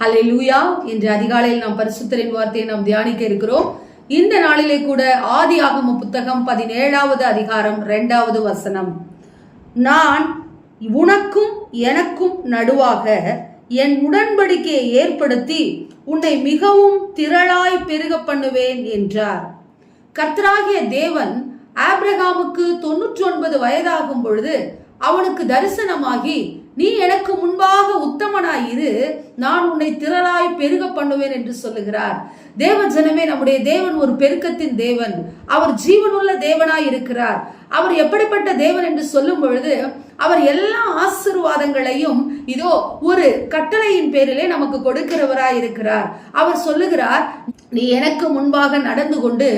ஹலே லூயா இன்று அதிகாலையில் நாம் பரிசுத்தரின் வார்த்தையை நாம் தியானிக்க இருக்கிறோம். இந்த நாளிலே கூட ஆதி ஆகம புத்தகம் பதினேழாவது அதிகாரம் இரண்டாவது வசனம். நான் உனக்கும் எனக்கும் நடுவாக என் உடன்படிக்கையை ஏற்படுத்தி உன்னை மிகவும் திரளாய் பெருக பண்ணுவேன் என்றார். கர்த்தராகிய தேவன் ஆப்ரகாமுக்கு தொன்னூற்றி ஒன்பது வயதாகும் பொழுது அவனுக்கு தரிசனமாகி நீ எனக்கு முன்பாக உத்தமனாயிரு நான் உன்னை திரளாய் பெருக பண்ணுவேன் என்று சொல்லுகிறார். தேவ ஜனமே நம்முடைய தேவன் ஒரு பெருக்கத்தின் தேவன். அவர் ஜீவனுள்ள தேவனாய் இருக்கிறார். அவர் எப்படிப்பட்ட தேவன் என்று சொல்லும் பொழுது அவர் எல்லா ஆசிர்வாதங்களையும் இதோ ஒரு கட்டளையின் பேரிலே நமக்கு கொடுக்கிறவராய் இருக்கிறார். அவர் சொல்லுகிறார் நீ எனக்கு முன்பாக நடந்து கொண்டு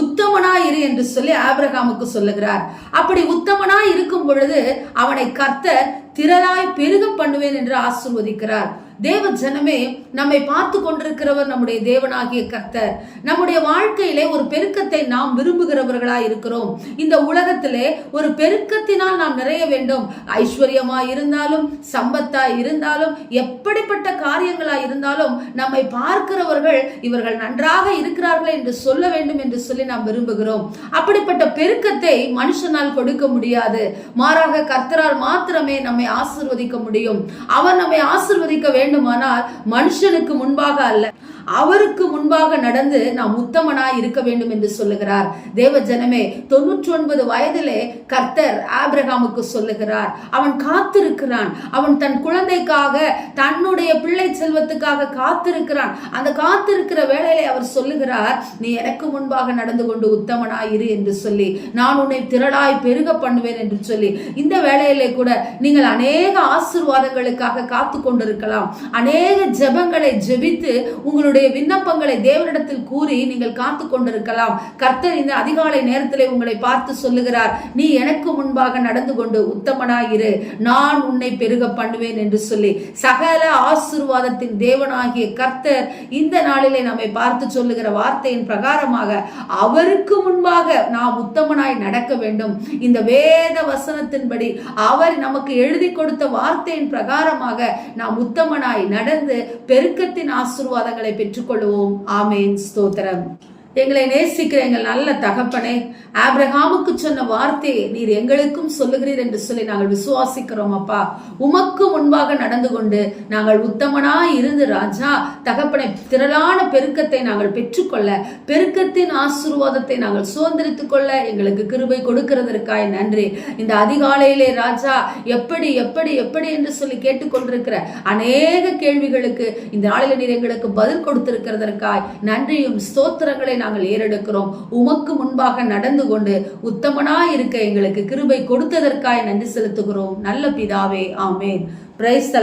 உத்தமனாயிரு என்று சொல்லி ஆபிரகாமுக்கு சொல்லுகிறார். அப்படி உத்தமனாய் இருக்கும் பொழுது அவனை கர்த்தர் திரளாய் பெருக பண்ணுவேன் என்று ஆசிர்வதிக்கிறார். தேவ ஜனமே நம்மை பார்த்து கொண்டிருக்கிறவர் நம்முடைய தேவனாகிய கர்த்தர். நம்முடைய வாழ்க்கையிலே ஒரு பெருக்கத்தை நாம் விரும்புகிறவர்களா இருக்கிறோம். இந்த உலகத்திலே ஒரு பெருக்கத்தினால் நாம் நிறைய வேண்டும். ஐஸ்வர்யமா இருந்தாலும் சம்பத்தா இருந்தாலும் எப்படிப்பட்ட காரியங்களா இருந்தாலும் நம்மை பார்க்கிறவர்கள் இவர்கள் நன்றாக இருக்கிறார்கள் என்று சொல்ல வேண்டும் என்று சொல்லி நாம் விரும்புகிறோம். அப்படிப்பட்ட பெருக்கத்தை மனுஷனால் கொடுக்க முடியாது. மாறாக கர்த்தரால் மாத்திரமே நம்மை ஆசிர்வதிக்க முடியும். அவர் நம்மை ஆசிர்வதிக்க வேண்டும். வேண்டுமானால் மனுஷனுக்கு முன்பாக அல்ல. அவருக்கு முன்பாக நடந்து நாம் உத்தமனாய் இருக்க வேண்டும் என்று சொல்லுகிறார். தேவ ஜனமே தொன்னூற்றி ஒன்பது வயதிலே கர்த்தர் ஆபிரகாமுக்கு சொல்லுகிறார். அவன் காத்திருக்கிறான். அவன் தன் குழந்தைக்காக தன்னுடைய பிள்ளை செல்வத்துக்காக காத்திருக்கிறான். அந்த காத்திருக்கிற வேளையிலே அவர் சொல்லுகிறார் நீ எனக்கு முன்பாக நடந்து கொண்டு உத்தமனாய் இரு என்று சொல்லி நான் உன்னை திரளாய் பெருக பண்ணுவேன் என்று சொல்லி இந்த வேளையிலே கூட நீங்கள் அநேக ஆசிர்வாதங்களுக்காக காத்து கொண்டிருக்கலாம். அநேக ஜெபங்களை ஜெபித்து உங்களுடைய விண்ணப்பங்களை தேவனிடத்தில் கூறி நீங்கள் காத்து கொண்டிருக்கலாம். கர்த்தர் இந்த அதிகாலை நேரத்திலே உங்களை பார்த்து சொல்லுகிறார் நீ எனக்கு முன்பாக நடந்து கொண்டு உத்தமனாயிரு. நான் உன்னை பெருக பண்ணுவேன் என்று சொல்லி. சகல ஆசிர்வாதத்தின் தேவனாகிய கர்த்தர் இந்த நாளிலே நம்மை பார்த்து சொல்லுகிற வார்த்தையின் பிரகாரமாக அவருக்கு முன்பாக நாம் உத்தமனாய் நடக்க வேண்டும். இந்த வேத வசனத்தின்படி அவர் நமக்கு எழுதி கொடுத்த வார்த்தையின் பிரகாரமாக நாம் உத்தமனாய் நடந்து பெருக்கத்தின் ஆசிர்வாதங்களை பெற்றுக்கொள்வோம். ஆமேன். ஸ்தோத்திரம். எங்களை நேசிக்கிற எங்கள் நல்ல தகப்பனே ஆப்ரஹாமுக்கு சொன்ன வார்த்தையை நீர் எங்களுக்கும் சொல்லுகிறீர் என்று சொல்லி நாங்கள் விசுவாசிக்கிறோம் அப்பா. உமக்கு முன்பாக நடந்து கொண்டு நாங்கள் உத்தமனா இருந்து ராஜா தகப்பனை திரளான பெருக்கத்தை நாங்கள் பெற்றுக்கொள்ள பெருக்கத்தின் ஆசீர்வாதத்தை நாங்கள் சுதந்திரித்துக் கொள்ள எங்களுக்கு கிருபை கொடுக்கிறதற்காய் நன்றி. இந்த அதிகாலையிலே ராஜா எப்படி எப்படி எப்படி என்று சொல்லி கேட்டுக்கொண்டிருக்கிற அநேக கேள்விகளுக்கு இந்த நாளில் நீர் எங்களுக்கு பதில் கொடுத்திருக்கிறதற்காய் நன்றியும் ஸ்தோத்திரங்களை நாங்கள் ஏறெடுக்கிறோம். உமக்கு முன்பாக நடந்து கொண்டு உத்தமனா இருக்க எங்களுக்கு கிருபை கொடுத்ததற்காய் நன்றி செலுத்துகிறோம். நல்ல பிதாவே ஆமேன். பிரைஸ் த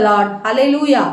லூயா